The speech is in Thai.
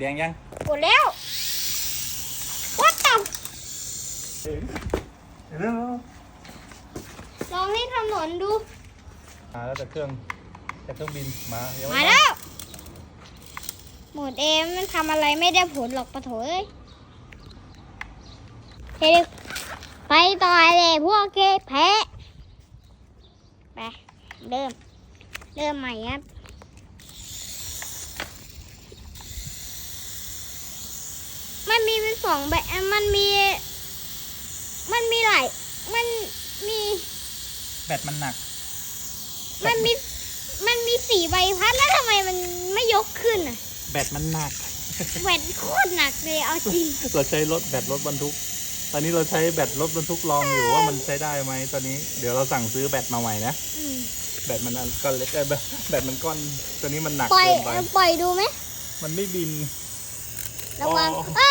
แดงยังกดแล้ววัดต่เร็วำลองให้ถนนดู มาแล้วแต่เครื่องแต่เครื่องบินมาเดี๋ยวมาแล้ว หมดเอมมันทำอะไรไม่ได้ผลหรอกปะโถเอ้ยเฮ้ยไปต่อเลยพวกเกแพ้ไปเริ่ม เริ่มใหม่ครับ มันมีเป็นสองแบบมันมี มันมีหลายมันมี แบตมันหนัก มันมี มันมีสี่ใบพัดแล้วทำไมมันไม่ยกขึ้นอะ แบตมันหนักแหวนโคตรหนักเลยเอาจริง เราใช้รถแบตรถบรรทุก ตอนนี้เราใช้แบตรถบรรทุกลองอยู่ว่ามันใช้ได้ไหมตอนนี้ เดี๋ยวเราสั่งซื้อแบตมาใหม่นะ อืมแบตมันอันก้อนเล็กเอ้ยแบตแบตมันก้อนตัวนี้มันหนักปล่อยเกินไป ปล่อยดูไหมมันไม่บิน ระวังอ๋ออ้า